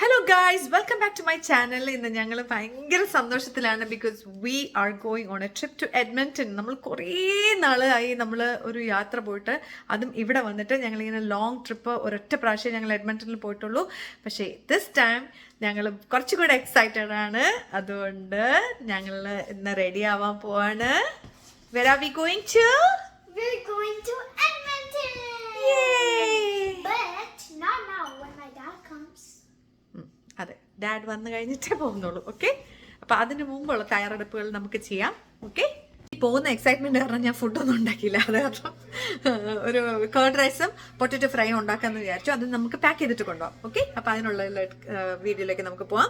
Hello guys welcome back to my channel ഇന്ന് ഞങ്ങൾ ഭയങ്കര സന്തോഷത്തിലാണ് because we are going on a trip to Edmonton നമ്മൾ കുറേ നാളായി നമ്മൾ ഒരു യാത്ര പോയിട്ട്. അതും ഇവിടെ വന്നിട്ട് ഞങ്ങളിങ്ങനെ ലോങ് ട്രിപ്പ് ഒരൊറ്റ പ്രാവശ്യം ഞങ്ങൾ എഡ്മന്റണിൽ പോയിട്ടുള്ളൂ. പക്ഷേ ദിസ് ടൈം ഞങ്ങൾ കുറച്ചുകൂടെ എക്സൈറ്റഡ് ആണ്. അതുകൊണ്ട് ഞങ്ങൾ ഇന്ന് റെഡി ആവാൻ പോവാണ്. Where are we going to We're going to dad വന്നു കഴിഞ്ഞിട്ടേ പോകുന്നുള്ളൂ ഓക്കെ അപ്പൊ അതിന് മുമ്പുള്ള തയ്യാറെടുപ്പുകൾ നമുക്ക് ചെയ്യാം ഓക്കെ പോകുന്ന എക്സൈറ്റ്മെന്റ് കാരണം ഞാൻ ഫുഡൊന്നും ഉണ്ടാക്കിയില്ല. അത് കാരണം ഒരു കേർഡ് റൈസും പൊട്ടറ്റോ ഫ്രൈ ഉണ്ടാക്കാന്ന് വിചാരിച്ചു. അത് നമുക്ക് പാക്ക് ചെയ്തിട്ട് കൊണ്ടുപോകാം ഓക്കെ അപ്പൊ അതിനുള്ള വീഡിയോയിലേക്ക് നമുക്ക് പോവാം.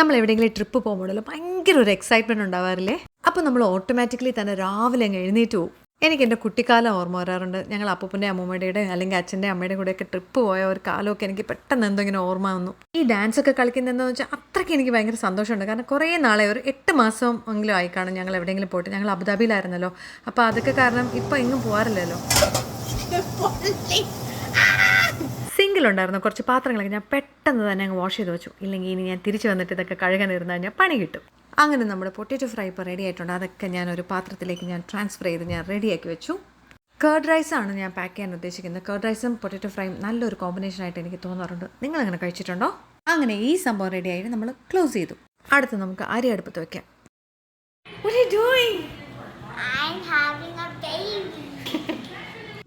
നമ്മൾ എവിടെയെങ്കിലും ട്രിപ്പ് പോകുമ്പോഴല്ലോ ഭയങ്കര ഒരു എക്സൈറ്റ്മെന്റ് ഉണ്ടാവാറില്ലേ? അപ്പോൾ നമ്മൾ ഓട്ടോമാറ്റിക്കലി തന്നെ രാവിലെ അങ്ങ് എഴുന്നേറ്റ് പോകും. എനിക്ക് എന്റെ കുട്ടിക്കാലം ഓർമ്മ വരാറുണ്ട്. ഞങ്ങൾ അപ്പൂപ്പന്റെ അമ്മൂമ്മയുടെ അല്ലെങ്കിൽ അച്ഛന്റെ അമ്മയുടെ കൂടെയൊക്കെ ട്രിപ്പ് പോയ ഒരു കാലമൊക്കെ എനിക്ക് പെട്ടെന്ന് എന്തോ ഇങ്ങനെ ഓർമ്മ വന്നു. ഈ ഡാൻസ് ഒക്കെ കളിക്കുന്നതെന്ന് വെച്ചാൽ അത്രയ്ക്ക് എനിക്ക് ഭയങ്കര സന്തോഷമുണ്ട്. കാരണം കുറേ നാളെ ഒരു എട്ട് മാസം എങ്കിലും ആയി കാണും ഞങ്ങൾ എവിടെയെങ്കിലും പോയിട്ട്. ഞങ്ങൾ അബുദാബിയിലായിരുന്നല്ലോ. അപ്പോൾ അതൊക്കെ കാരണം ഇപ്പോൾ എങ്ങും പോകാറില്ലല്ലോ. സിംഗിൾ ഉണ്ടായിരുന്നു. കുറച്ച് പാത്രങ്ങളൊക്കെ ഞാൻ പെട്ടെന്ന് തന്നെ അങ്ങ് വാഷ് ചെയ്ത് വെച്ചു. ഇല്ലെങ്കിൽ ഇനി ഞാൻ തിരിച്ചു വന്നിട്ട് ഇതൊക്കെ കഴുകാൻ ഇരുന്ന് കഴിഞ്ഞാൽ പണി കിട്ടും. അങ്ങനെ നമ്മുടെ പൊട്ടറ്റോ ഫ്രൈ ഇപ്പോൾ റെഡി ആയിട്ടുണ്ട്. അതൊക്കെ ഞാൻ ഒരു പാത്രത്തിലേക്ക് ഞാൻ ട്രാൻസ്ഫർ ചെയ്ത് ഞാൻ റെഡിയാക്കി വെച്ചു. കേർഡ് റൈസാണ് ഞാൻ പാക്ക് ചെയ്യാൻ ഉദ്ദേശിക്കുന്നത്. കേർഡ് റൈസും പൊട്ടറ്റോ ഫ്രൈയും നല്ലൊരു കോമ്പിനേഷൻ ആയിട്ട് എനിക്ക് തോന്നാറുണ്ട്. നിങ്ങൾ അങ്ങനെ കഴിച്ചിട്ടുണ്ടോ? അങ്ങനെ ഈ സംഭവം റെഡി ആയിട്ട് നമ്മൾ ക്ലോസ് ചെയ്തു. അടുത്ത് നമുക്ക് അരി അടുപ്പത്ത് വെക്കാം. What are you doing?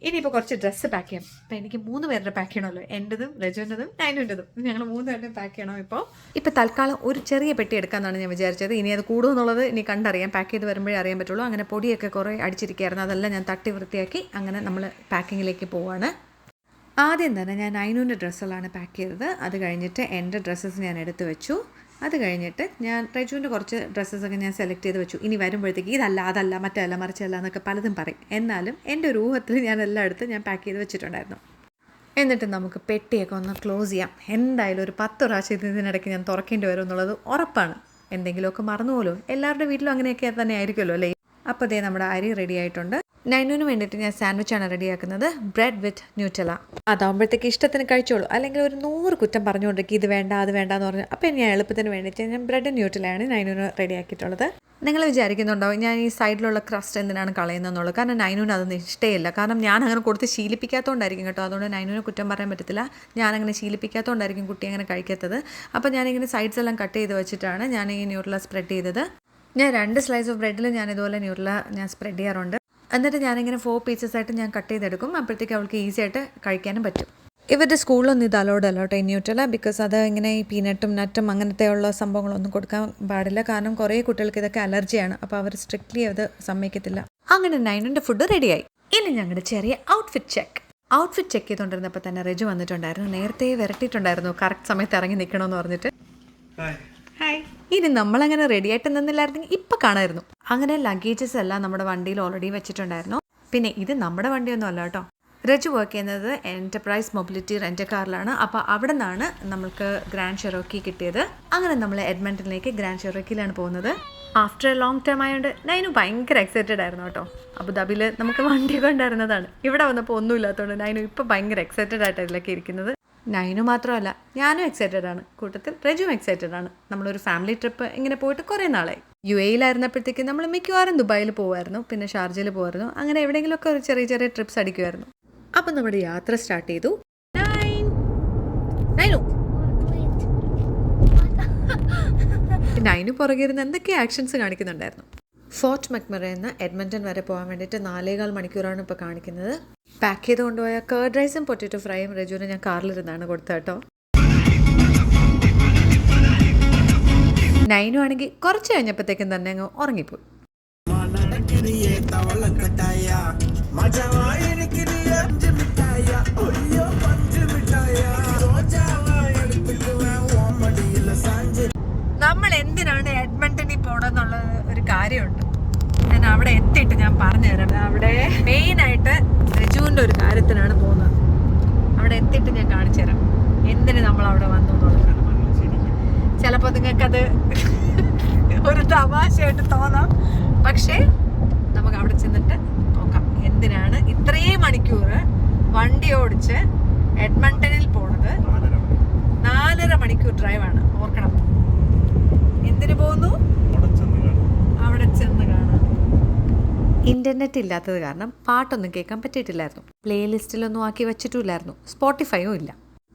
ഇനിയിപ്പോൾ കുറച്ച് ഡ്രസ്സ് പാക്ക് ചെയ്യാം. അപ്പം എനിക്ക് മൂന്ന് പേരുടെ പാക്ക് ചെയ്യണമല്ലോ. എന്റെതും രജുവിന്റെതും നൈനുന്റെതും ഞങ്ങൾ മൂന്ന് പേരുടെയും പാക്ക് ചെയ്യണം ഇപ്പോൾ ഇപ്പോൾ തൽക്കാലം ഒരു ചെറിയ പെട്ടി എടുക്കാമെന്നാണ് ഞാൻ വിചാരിച്ചത്. ഇനി അത് കൂടുമെന്നുള്ളത് ഇനി കണ്ടറിയാം. പാക്ക് ചെയ്ത് വരുമ്പോഴേ അറിയാൻ പറ്റുള്ളൂ. അങ്ങനെ പൊടിയൊക്കെ കുറേ അടിച്ചിരിക്കുകയായിരുന്നു. അതെല്ലാം ഞാൻ തട്ടി വൃത്തിയാക്കി അങ്ങനെ നമ്മൾ പാക്കിങ്ങിലേക്ക് പോവാണ്. ആദ്യം തന്നെ ഞാൻ നൈനുവിന്റെ ഡ്രസ്സുകളാണ് പാക്ക് ചെയ്തത്. അത് കഴിഞ്ഞിട്ട് എന്റെ ഡ്രസ്സസ് ഞാൻ എടുത്തു വെച്ചു. അത് കഴിഞ്ഞിട്ട് ഞാൻ റജുവിന്റെ കുറച്ച് ഡ്രസ്സസൊക്കെ ഞാൻ സെലക്ട് ചെയ്ത് വെച്ചു. ഇനി വരുമ്പോഴത്തേക്ക് ഇതല്ല അതല്ല മറ്റല്ല മറിച്ചല്ല എന്നൊക്കെ പലതും പറയും. എന്നാലും എന്റെ ഒരു ഊഹത്തിൽ ഞാൻ എല്ലാം എടുത്ത് ഞാൻ പാക്ക് ചെയ്ത് വെച്ചിട്ടുണ്ടായിരുന്നു. എന്നിട്ട് നമുക്ക് പെട്ടിയൊക്കെ ഒന്ന് ക്ലോസ് ചെയ്യാം. എന്തായാലും ഒരു പത്ത് പ്രാവശ്യം ഇതിനിടയ്ക്ക് ഞാൻ തുറക്കേണ്ടി വരും എന്നുള്ളത് ഉറപ്പാണ്. എന്തെങ്കിലുമൊക്കെ മറന്നുപോലോ. എല്ലാവരുടെ വീട്ടിലും അങ്ങനെയൊക്കെ തന്നെ ആയിരിക്കുമല്ലോ അല്ലേ? അപ്പോൾ ദേ നമ്മുടെ അരി റെഡി ആയിട്ടുണ്ട്. നൈനൂന് വേണ്ടിയിട്ട് ഞാൻ സാൻഡ്വിച്ചാണ് റെഡിയാക്കുന്നത്. ബ്രെഡ് വിത്ത് ന്യൂറ്റല അതാകുമ്പോഴത്തേക്ക് ഇഷ്ടത്തിന് കഴിച്ചോളൂ. അല്ലെങ്കിൽ ഒരു നൂറ് കുറ്റം പറഞ്ഞുകൊണ്ടിരിക്കും ഇത് വേണ്ട അത് വേണ്ട എന്ന് പറഞ്ഞു. അപ്പോൾ ഞാൻ എളുപ്പത്തിന് വേണ്ടിയിട്ട് ഞാൻ ബ്രെഡ് ന്യൂറ്റലാണ് നൈനൂന് റെഡിയാക്കിയിട്ടുള്ളത് നിങ്ങൾ വിചാരിക്കുന്നുണ്ടോ ഞാൻ ഈ സൈഡിലുള്ള ക്രസ്റ്റ് എന്തിനാണ് കളയുന്നതെന്നുള്ളത്? കാരണം നൈനൂന് അതൊന്നും ഇഷ്ടമില്ല കാരണം ഞാൻ അങ്ങനെ കൊടുത്ത് ശീലിപ്പിക്കാത്തതുകൊണ്ടായിരിക്കും കേട്ടോ. അതുകൊണ്ട് നൈനൂനെ കുറ്റം പറയാൻ പറ്റത്തില്ല. ഞാൻ അങ്ങനെ ശീലിപ്പിക്കാത്തതുകൊണ്ടായിരിക്കും കുട്ടി അങ്ങനെ കഴിക്കാത്തത്. അപ്പോൾ ഞാനിങ്ങനെ സൈഡ്സ് എല്ലാം കട്ട് ചെയ്ത് വെച്ചിട്ടാണ് ഞാൻ ഈ ന്യൂട്രല സ്പ്രെഡ് ചെയ്തത്. ഞാൻ രണ്ട് സ്ലൈസ് ഓഫ് ബ്രെഡിൽ ഞാൻ ഇതുപോലെ ന്യൂറില ഞാൻ സ്പ്രെഡ് ചെയ്യാറുണ്ട്. എന്നിട്ട് ഞാനിങ്ങനെ ഫോർ പീസസ് ആയിട്ട് ഞാൻ കട്ട് ചെയ്തെടുക്കും. അപ്പോഴത്തേക്ക് അവൾക്ക് ഈസി ആയിട്ട് കഴിക്കാനും പറ്റും. ഇവരുടെ സ്കൂളിലൊന്നും ഇത് അലോഡ് അലോട്ട് കേട്ടോ ഈ ന്യൂട്രല ബിക്കോസ് അത് ഇങ്ങനെ ഈ പീനട്ടും നട്ടും അങ്ങനത്തെ ഉള്ള സംഭവങ്ങളൊന്നും കൊടുക്കാൻ പാടില്ല. കാരണം കുറേ കുട്ടികൾക്ക് ഇതൊക്കെ അലർജിയാണ് അപ്പോൾ അവർ സ്ട്രിക്ട്ലി അത് സമ്മതിക്കത്തില്ല. അങ്ങനെ നൈനിന്റെ ഫുഡ് റെഡിയായി ഇനി ഞങ്ങളുടെ ചെറിയ ഔട്ട്ഫിറ്റ് ചെക്ക് ഔട്ട്ഫിറ്റ് ചെക്ക് ചെയ്തുകൊണ്ടിരുന്നപ്പോൾ തന്നെ റെജു വന്നിട്ടുണ്ടായിരുന്നു. നേരത്തെ വരട്ടിയിട്ടുണ്ടായിരുന്നു. കറക്റ്റ് സമയത്ത് ഇറങ്ങി നിൽക്കണമെന്ന് പറഞ്ഞിട്ട്. ഹായ് ഇനി നമ്മളങ്ങനെ റെഡി ആയിട്ട് നിന്നില്ലായിരുന്നെങ്കിൽ ഇപ്പം കാണായിരുന്നു അങ്ങനെ ലഗേജസ് എല്ലാം നമ്മുടെ വണ്ടിയിൽ ഓൾറെഡി വെച്ചിട്ടുണ്ടായിരുന്നു. പിന്നെ ഇത് നമ്മുടെ വണ്ടിയൊന്നും അല്ല കേട്ടോ. രജു വർക്ക് ചെയ്യുന്നത് എന്റർപ്രൈസ് മൊബിലിറ്റി റെന്റ് കാറിലാണ് അപ്പോൾ അവിടെ നിന്നാണ് നമ്മൾക്ക് ഗ്രാൻഡ് ഷെറോക്കി കിട്ടിയത്. അങ്ങനെ നമ്മൾ എഡ്മണ്ടനിലേക്ക് ഗ്രാൻഡ് ഷെറോക്കിയിലാണ് പോകുന്നത്. ആഫ്റ്റർ എ ലോങ് ടൈം ആയതുകൊണ്ട് നൈനു ഭയങ്കര എക്സൈറ്റഡ് ആയിരുന്നു കേട്ടോ. അബുദാബിയിൽ നമുക്ക് വണ്ടിയൊക്കെ ഉണ്ടായിരുന്നതാണ് ഇവിടെ വന്നപ്പോൾ ഒന്നും ഇല്ലാത്തതുകൊണ്ട് നൈനു ഇപ്പോൾ ഭയങ്കര എക്സൈറ്റഡ് ആയിട്ട് ഇരിക്കുന്നത്. നൈനു മാത്രമല്ല ഞാനും എക്സൈറ്റഡ് ആണ്. കൂട്ടത്തിൽ റെജും എക്സൈറ്റഡ് ആണ്. നമ്മളൊരു ഫാമിലി ട്രിപ്പ് ഇങ്ങനെ പോയിട്ട് കുറേ നാളായി. യു എയിലായിരുന്നപ്പോഴത്തേക്ക് നമ്മൾ മിക്കവാറും ദുബായിൽ പോകുമായിരുന്നു പിന്നെ ഷാർജയിൽ പോകുമായിരുന്നു അങ്ങനെ എവിടെയെങ്കിലുമൊക്കെ ഒരു ചെറിയ ചെറിയ ട്രിപ്സ് അടിക്കുമായിരുന്നു അപ്പം നമ്മുടെ യാത്ര സ്റ്റാർട്ട് ചെയ്തു. നൈനു നൈനു പുറകെ ഇരുന്ന് എന്തൊക്കെ ആക്ഷൻസ് കാണിക്കുന്നുണ്ടായിരുന്നു. ഫോർട്ട് മക്മറ എന്ന എഡ്മണ്ടൻ വരെ പോകാൻ വേണ്ടിയിട്ട് നാലേകാൽ മണിക്കൂറാണ് ഇപ്പോൾ കാണിക്കുന്നത്. പാക്ക് ചെയ്ത് കൊണ്ടുപോയ കേർഡ് റൈസും പൊട്ടറ്റോ ഫ്രൈയും റെജുവിന് ഞാൻ കാറിലിരുന്നാണ് കൊടുത്തത് കേട്ടോ. നൈനു ആണെങ്കിൽ കുറച്ച് കഴിഞ്ഞപ്പോഴത്തേക്കും തന്നെ അങ്ങ് ഉറങ്ങിപ്പോയി. നമ്മൾ എന്തിനാണ് എഡ്മണ്ടനിൽ പോണെന്നുള്ള ഒരു കാര്യമുണ്ട്. ഞാൻ അവിടെ എത്തിയിട്ട് ഞാൻ പറഞ്ഞു തരാം. അവിടെ മെയിൻ ആയിട്ട് രജുവിന്റെ ഒരു കാര്യത്തിനാണ് പോകുന്നത്. അവിടെ എത്തിയിട്ട് ഞാൻ കാണിച്ചു തരാം. എന്തിന് നമ്മൾ അവിടെ വന്നു എന്നുള്ളത്. ചിലപ്പോൾ നിങ്ങൾക്കത് ഒരു തമാശയായിട്ട് തോന്നാം. പക്ഷേ നമുക്ക് അവിടെ ചെന്നിട്ട് നോക്കാം. എന്തിനാണ് ഇത്രയും മണിക്കൂർ വണ്ടി ഓടിച്ച് എഡ്മണ്ടനിൽ പോണത്? നാലര മണിക്കൂർ ഡ്രൈവാണ് ഓർക്കണം. എന്തിനു പോകുന്നു? അവിടെ ചെന്ന് കാണാം. ഇന്റർനെറ്റ് ഇല്ലാത്തത് കാരണം പാട്ടൊന്നും കേൾക്കാൻ പറ്റിയിട്ടില്ലായിരുന്നു. പ്ലേലിസ്റ്റിലൊന്നും ആക്കി വെച്ചിട്ടില്ലായിരുന്നു സ്പോട്ടിഫൈയും ഇല്ല.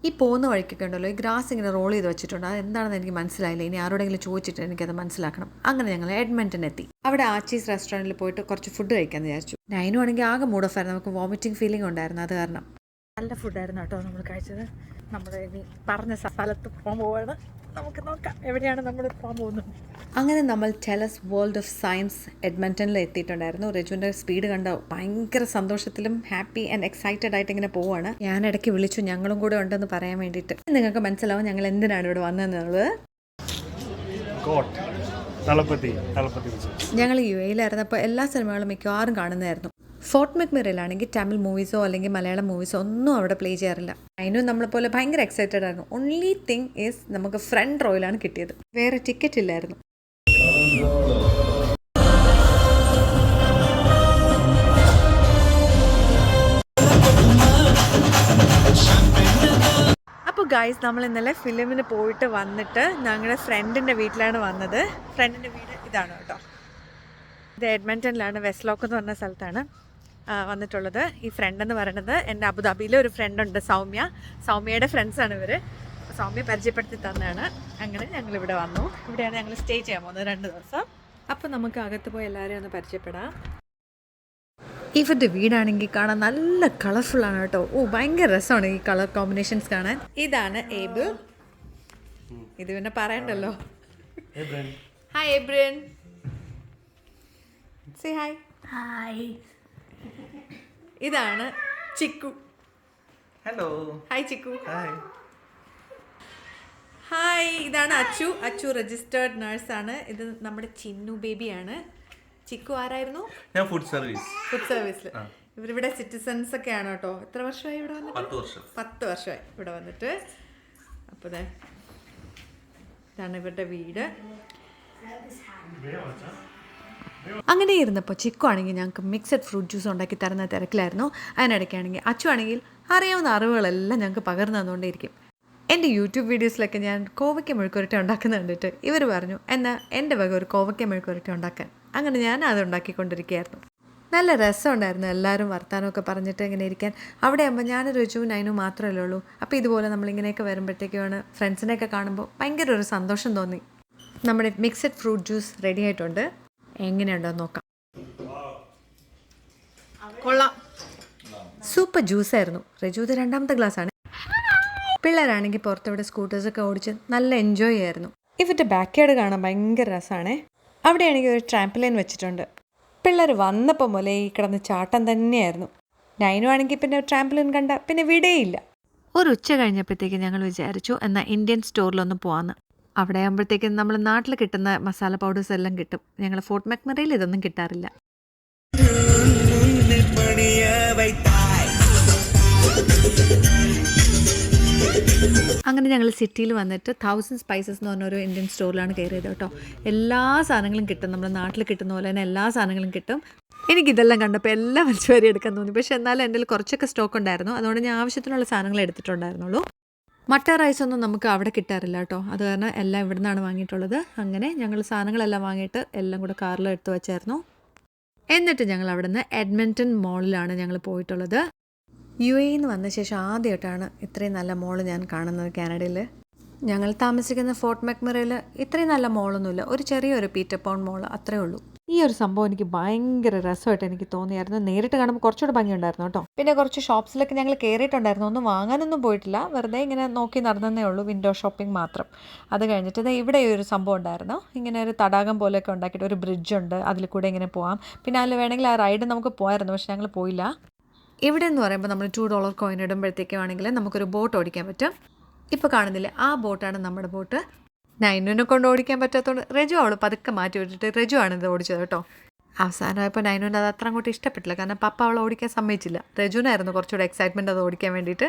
ഈ പോകുന്ന വഴിക്കൊക്കെ ഉണ്ടല്ലോ ഈ ഗ്രാസ് ഇങ്ങനെ റോൾ ചെയ്ത് വെച്ചിട്ടുണ്ട്. അത് എന്താണെന്ന് എനിക്ക് മനസ്സിലായില്ല. ഇനി ആരോടെങ്കിലും ചോദിച്ചിട്ട് എനിക്കത് മനസ്സിലാക്കണം. അങ്ങനെ ഞങ്ങൾ എഡ്മണ്ടൻ എത്തി അവിടെ ആച്ചീസ് റെസ്റ്റോറന്റിൽ പോയിട്ട് കുറച്ച് ഫുഡ് കഴിക്കാൻ വിചാരിച്ചു. നൈനും ആണെങ്കിൽ ആകെ മൂഡ് ഓഫ് ആയിരുന്നു. നമുക്ക് വോമിറ്റിംഗ് ഫീലിംഗ് ഉണ്ടായിരുന്നു. അത് കാരണം. നല്ല ഫുഡായിരുന്നു കേട്ടോ നമ്മൾ കഴിച്ചത്. നമ്മൾ ഇനി പറഞ്ഞ സ്ഥലത്ത് പോകാൻ പോവാണ്. നമുക്ക് നോക്കാം എവിടെയാണ് നമ്മൾ പോകാൻ പോകുന്നത്. അങ്ങനെ നമ്മൾ ടെലസ് വേൾഡ് ഓഫ് സയൻസ് എഡ്മണ്ടനിൽ എത്തിയിട്ടുണ്ടായിരുന്നു. രജുവിന്റെ സ്പീഡ് കണ്ട ഭയങ്കര സന്തോഷത്തിലും ഹാപ്പി ആൻഡ് എക്സൈറ്റഡ് ആയിട്ട് ഇങ്ങനെ പോവാണ്. ഞാൻ ഇടയ്ക്ക് വിളിച്ചു ഞങ്ങളും കൂടെ ഉണ്ടെന്ന് പറയാൻ വേണ്ടിയിട്ട്. നിങ്ങൾക്ക് മനസ്സിലാവും ഞങ്ങൾ എന്തിനാണ് ഇവിടെ വന്നതെന്നുള്ളത് ഞങ്ങൾ യു എയിലായിരുന്നപ്പോൾ എല്ലാ സിനിമകളും മിക്കവാറും കാണുന്നതായിരുന്നു. ഫോർട്ട് മെക്മിറയിലാണെങ്കിൽ തമിഴ് മൂവീസോ അല്ലെങ്കിൽ മലയാളം മൂവീസോ ഒന്നും അവിടെ പ്ലേ ചെയ്യാറില്ല. അതിനും നമ്മളെപ്പോലെ ഭയങ്കര എക്സൈറ്റഡ് ആയിരുന്നു. ഓൺലി തിങ് ഈസ് നമുക്ക് ഫ്രണ്ട് റോയിലാണ് കിട്ടിയത്. വേറെ ടിക്കറ്റ് ഇല്ലായിരുന്നു. അപ്പോൾ ഗായ്സ് നമ്മൾ ഇന്നലെ ഫിലിമിന് പോയിട്ട് വന്നിട്ട് ഞങ്ങളുടെ ഫ്രണ്ടിന്റെ വീട്ടിലാണ് വന്നത്. ഫ്രണ്ടിന്റെ വീട് ഇതാണ് കേട്ടോ. ഇത് വെസ്റ്റ് ലോക്ക് എന്ന് പറഞ്ഞ സ്ഥലത്താണ്. വന്നിട്ടുള്ളത്. ഈ ഫ്രണ്ട് എന്ന് പറയുന്നത് എന്റെ അബുദാബിയിലെ ഒരു ഫ്രണ്ട് ഉണ്ട് സൗമ്യ. സൗമ്യയുടെ ഫ്രണ്ട്സാണ് ഇവർ സൗമ്യ പരിചയപ്പെടുത്തി തന്നെയാണ് അങ്ങനെ ഞങ്ങൾ ഇവിടെ വന്നു. ഇവിടെയാണ് ഞങ്ങൾ സ്റ്റേ ചെയ്യാൻ പോകുന്നത് രണ്ട് ദിവസം. അപ്പോൾ നമുക്ക് അകത്ത് പോയി എല്ലാവരെയും ഒന്ന് പരിചയപ്പെടാം. ഇവരുടെ വീടാണെങ്കിൽ കാണാൻ നല്ല കളർഫുൾ ആണ് കേട്ടോ. ഓ ഭയങ്കര രസമാണ് ഈ കളർ കോമ്പിനേഷൻസ് കാണാൻ. ഇതാണ് ഏബിൾ ഇത് പിന്നെ പറയണ്ടല്ലോ. Hi Abrin. See hi Hi. ഇതാണ് Chikku. Hello hi Chikku. Hi hi ഇതാണ് അച്ചു. അച്ചു രജിസ്റ്റേർഡ് നഴ്സാണ് ഇത് നമ്മുടെ ചിന്നു ബേബിയാണ്. ചിക്കു ആരായിരുന്നു? ഞാൻ ഫുഡ് സർവീസ് ഫുഡ് സർവീസിൽ ഇവരിവിടെ സിറ്റിസൺസ് ആണ് കേട്ടോ. എത്ര വർഷമായി ഇവിടെ വന്നിട്ട്? പത്ത് വർഷം. പത്ത് വർഷമായി ഇവിടെ വന്നിട്ട്. അപ്പോൾ ദേ ഇതാണ് ഇവരുടെ വീട്. അങ്ങനെ ഇരുന്നപ്പോൾ ചിക്കു ആണെങ്കിൽ ഞങ്ങൾക്ക് മിക്സഡ് ഫ്രൂട്ട് ജ്യൂസ് ഉണ്ടാക്കി തരുന്ന തിരക്കിലായിരുന്നു. അതിനിടയ്ക്കാണെങ്കിൽ അച്ചു ആണെങ്കിൽ അറിയാവുന്ന അറിവുകളെല്ലാം ഞങ്ങൾക്ക് പകർന്നു തന്നുകൊണ്ടേയിരിക്കും. എന്റെ യൂട്യൂബ് വീഡിയോസിലൊക്കെ ഞാൻ കോവയ്ക്ക മെഴുക്കുരട്ടി ഉണ്ടാക്കുന്ന കണ്ടിട്ട് ഇവർ പറഞ്ഞു എന്നാൽ എന്റെ വക ഒരു കോവയ്ക്ക മെഴുക്കുരട്ടി ഉണ്ടാക്കാൻ. അങ്ങനെ ഞാൻ അത് ഉണ്ടാക്കിക്കൊണ്ടിരിക്കുകയായിരുന്നു. നല്ല രസമുണ്ടായിരുന്നു എല്ലാവരും വർത്താനമൊക്കെ പറഞ്ഞിട്ട് ഇങ്ങനെ ഇരിക്കാൻ. അവിടെ ആകുമ്പോൾ ഞാൻ രുചിവും നൈനും മാത്രമല്ലേ ഉള്ളൂ. അപ്പോൾ ഇതുപോലെ നമ്മളിങ്ങനെയൊക്കെ വരുമ്പോഴത്തേക്കുമാണ് ഫ്രണ്ട്സിനെയൊക്കെ കാണുമ്പോൾ ഭയങ്കര ഒരു സന്തോഷം തോന്നി. നമ്മുടെ മിക്സഡ് ഫ്രൂട്ട് ജ്യൂസ് റെഡി ആയിട്ടുണ്ട്. എങ്ങനെയുണ്ടോ നോക്കാം. കൊള്ളാം. സൂപ്പർ ജ്യൂസ് ആയിരുന്നു. രജു ഇത് രണ്ടാമത്തെ ഗ്ലാസ് ആണ്. പിള്ളേരാണെങ്കിൽ പുറത്തിവിടെ സ്കൂട്ടേഴ്സൊക്കെ ഓടിച്ച് നല്ല എൻജോയ് ചെയ്യായിരുന്നു. ഇവരുടെ ബാക്ക് യാർഡ് കാണാൻ ഭയങ്കര രസമാണ് അവിടെയാണെങ്കിൽ ഒരു ട്രാംപ്ലൈൻ വെച്ചിട്ടുണ്ട്. പിള്ളേർ വന്നപ്പോൾ മുതലേ ഈ കിടന്ന് ചാട്ടം തന്നെയായിരുന്നു. നൈനു ആണെങ്കിൽ പിന്നെ ട്രാംപ്ലൈൻ കണ്ട പിന്നെ വിടേയില്ല. ഒരു ഉച്ച കഴിഞ്ഞപ്പോഴത്തേക്ക് ഞങ്ങൾ വിചാരിച്ചു എന്നാൽ ഇന്ത്യൻ സ്റ്റോറിലൊന്ന് പോവാന്ന്. അവിടെ ആകുമ്പോഴത്തേക്കും നമ്മൾ നാട്ടിൽ കിട്ടുന്ന മസാല പൗഡേഴ്സ് എല്ലാം കിട്ടും. ഞങ്ങൾ ഫോർട്ട് മെക്മറിയിൽ ഇതൊന്നും കിട്ടാറില്ല. അങ്ങനെ ഞങ്ങൾ സിറ്റിയിൽ വന്നിട്ട് തൗസൻഡ് സ്പൈസസ് എന്ന് പറഞ്ഞൊരു ഇന്ത്യൻ സ്റ്റോറിലാണ് കയറിയത് കേട്ടോ. എല്ലാ സാധനങ്ങളും കിട്ടും. നമ്മുടെ നാട്ടിൽ കിട്ടുന്ന പോലെ തന്നെ എല്ലാ സാധനങ്ങളും കിട്ടും. എനിക്കിതെല്ലാം കണ്ടപ്പോൾ എല്ലാം വലിച്ചു വരി എടുക്കാൻ തോന്നി. പക്ഷേ എന്നാലും എന്റെ കുറച്ചൊക്കെ സ്റ്റോക്ക് ഉണ്ടായിരുന്നു. അതുകൊണ്ട് ഞാൻ ആവശ്യത്തിനുള്ള സാധനങ്ങൾ എടുത്തിട്ടുണ്ടായിരുന്നുള്ളൂ. മട്ട റൈസ് ഒന്നും നമുക്ക് അവിടെ കിട്ടാറില്ല കേട്ടോ. അത് കാരണം എല്ലാം ഇവിടെ നിന്നാണ് വാങ്ങിയിട്ടുള്ളത്. അങ്ങനെ ഞങ്ങൾ സാധനങ്ങളെല്ലാം വാങ്ങിയിട്ട് എല്ലാം കൂടെ കാറിൽ എടുത്തു വെച്ചായിരുന്നു. എന്നിട്ട് ഞങ്ങൾ അവിടെ നിന്ന് എഡ്മിന്റൺ മോളിലാണ് ഞങ്ങൾ പോയിട്ടുള്ളത്. യു എയിൽ നിന്ന് വന്ന ശേഷം ആദ്യമായിട്ടാണ് ഇത്രയും നല്ല മോൾ ഞാൻ കാണുന്നത് കാനഡയിൽ ഞങ്ങൾ താമസിക്കുന്ന ഫോർട്ട് മെക്മറയിൽ ഇത്രയും നല്ല മോളൊന്നുമില്ല ഒരു ചെറിയൊരു പീറ്റർ മോൾ അത്രേ ഉള്ളൂ. ഈ ഒരു സംഭവം എനിക്ക് ഭയങ്കര രസമായിട്ട് എനിക്ക് തോന്നിയായിരുന്നു. നേരിട്ട് കാണുമ്പോൾ കുറച്ചുകൂടെ ഭംഗിയുണ്ടായിരുന്നു കേട്ടോ. പിന്നെ കുറച്ച് ഷോപ്സിലൊക്കെ ഞങ്ങൾ കയറിയിട്ടുണ്ടായിരുന്നു ഒന്നും വാങ്ങാനൊന്നും പോയിട്ടില്ല. വെറുതെ ഇങ്ങനെ നോക്കി നടന്നേ ഉള്ളൂ വിൻഡോ ഷോപ്പിംഗ് മാത്രം. അത് കഴിഞ്ഞിട്ട് ദേ ഇവിടെ ഒരു സംഭവം ഉണ്ടായിരുന്നു. ഇങ്ങനെ ഒരു തടാകം പോലെയൊക്കെ ഉണ്ടാക്കിയിട്ട് ഒരു ബ്രിഡ്ജ് ഉണ്ട്. അതിൽ കൂടെ ഇങ്ങനെ പോകാം പിന്നെ അതിൽ വേണമെങ്കിൽ ആ റൈഡ് നമുക്ക് പോയായിരുന്നു പക്ഷെ ഞങ്ങൾ പോയില്ല. ഇവിടെ എന്ന് പറയുമ്പോൾ നമ്മൾ ടു ഡോളർ കോയിൻ ഇടുമ്പോഴത്തേക്കും ആണെങ്കിൽ നമുക്കൊരു ബോട്ട് ഓടിക്കാൻ പറ്റും. ഇപ്പോൾ കാണുന്നില്ലേ? ആ ബോട്ടാണ് നമ്മുടെ ബോട്ട് നൈനുവിനെ കൊണ്ട് ഓടിക്കാൻ പറ്റാത്തതുകൊണ്ട് രജു അവൾ പതുക്കെ മാറ്റി വിട്ടിട്ട് രജു ആണ് ഇത് ഓടിച്ചത് കേട്ടോ. അവസാനമായപ്പോൾ നൈനുവിന് അത് അത്ര അങ്ങോട്ട് ഇഷ്ടപ്പെട്ടില്ല. കാരണം പപ്പ അവളെ ഓടിക്കാൻ സമ്മതിച്ചില്ല. റെജുനായിരുന്നു കുറച്ചുകൂടെ എക്സൈറ്റ്മെന്റ് അത് ഓടിക്കാൻ വേണ്ടിയിട്ട്.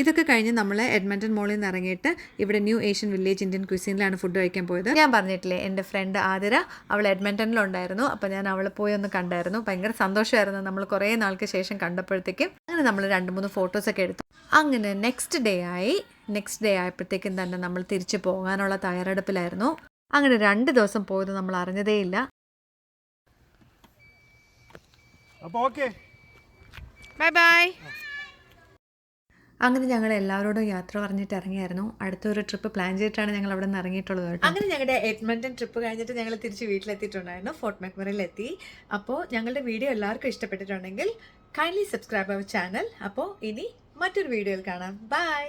ഇതൊക്കെ കഴിഞ്ഞ് നമ്മൾ എഡ്മണ്ടൻ മോളിൽ നിന്ന് ഇറങ്ങിയിട്ട് ഇവിടെ ന്യൂ ഏഷ്യൻ വില്ലേജ് ഇന്ത്യൻ ക്വിസീനിലാണ് ഫുഡ് കഴിക്കാൻ പോയത്. ഞാൻ പറഞ്ഞിട്ടില്ലേ എന്റെ ഫ്രണ്ട് ആതിര അവൾ എഡ്മണ്ടനിലുണ്ടായിരുന്നു അപ്പോൾ ഞാൻ അവളെ പോയി ഒന്ന് കണ്ടായിരുന്നു. ഭയങ്കര സന്തോഷമായിരുന്നു. നമ്മൾ കുറേ നാൾക്ക് ശേഷം കണ്ടപ്പോഴത്തേക്കും അങ്ങനെ നമ്മൾ രണ്ട് മൂന്ന് ഫോട്ടോസൊക്കെ എടുത്തു. അങ്ങനെ നെക്സ്റ്റ് ഡേ ആയി നെക്സ്റ്റ് ഡേ ആയപ്പോഴത്തേക്കും തന്നെ നമ്മൾ തിരിച്ചു പോകാനുള്ള തയ്യാറെടുപ്പിലായിരുന്നു. അങ്ങനെ രണ്ട് ദിവസം പോയത് നമ്മൾ അറിഞ്ഞതേയില്ല അപ്പോൾ ഓക്കെ. ബൈ ബൈ അങ്ങനെ ഞങ്ങൾ എല്ലാവരോടും യാത്ര പറഞ്ഞിട്ട് ഇറങ്ങിയായിരുന്നു. അടുത്തൊരു ട്രിപ്പ് പ്ലാൻ ചെയ്തിട്ടാണ് ഞങ്ങൾ അവിടെ നിന്ന് ഇറങ്ങിയിട്ടുള്ളത് അങ്ങനെ ഞങ്ങളുടെ എഡ്മണ്ടൻ ട്രിപ്പ് കഴിഞ്ഞിട്ട് ഞങ്ങൾ തിരിച്ച് വീട്ടിലെത്തിയിട്ടുണ്ടായിരുന്നു. ഫോർട്ട് മെക്മറിൽ എത്തി. അപ്പോൾ ഞങ്ങളുടെ വീഡിയോ എല്ലാവർക്കും ഇഷ്ടപ്പെട്ടിട്ടുണ്ടെങ്കിൽ കൈൻഡ്ലി സബ്സ്ക്രൈബ് അവർ ചാനൽ അപ്പോൾ ഇനി മറ്റൊരു വീഡിയോയിൽ കാണാം. ബൈ